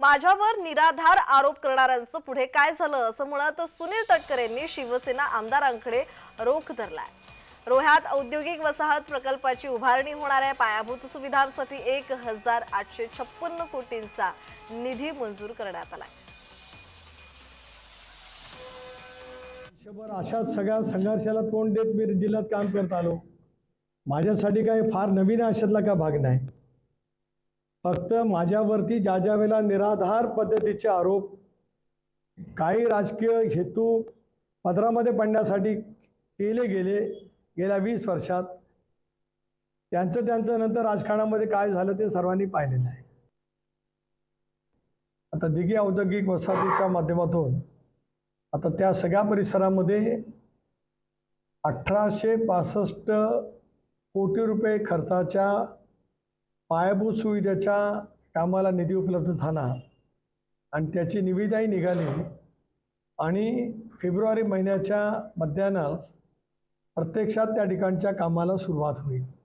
माझ्यावर निराधार आरोप करणाऱ्यांचं पुढे काय झालं असं म्हणत सुनील तटकरेंनी शिवसेना आमदारांकडे रोख धरलाय. रोह्यात औद्योगिक वसाहत प्रकल्पाची उभारणी होणाऱ्या पायाभूत सुविधांसाठी एक हजार आठशे छप्पन्न कोटींचा निधी मंजूर करण्यात आलाय. वर्षभर अशाच सगळ्या संघर्षाला तोंड देत मी जिल्ह्यात काम करत आलो. माझ्यासाठी काही फार नवीन अशातला का भाग नाही? फक्त माझ्यावरती ज्या ज्या वेळेला निराधार पद्धतीचे आरोप काही राजकीय हेतू पदरामध्ये पडण्यासाठी केले गेले गेल्या वीस वर्षात त्यांचं त्यांचं नंतर राजकारणामध्ये काय झालं ते सर्वांनी पाहिलेलं आहे. आता दिघी औद्योगिक वसाहतीच्या माध्यमातून आता त्या सगळ्या परिसरामध्ये अठराशे पासष्ट कोटी रुपये खर्चाच्या पायाभूत सुविधेच्या कामाला निधी उपलब्ध झाला. आणि त्याची निविदाही निघाली. आणि फेब्रुवारी महिन्याच्या मध्यानास प्रत्यक्षात त्या ठिकाणच्या कामाला सुरुवात होईल.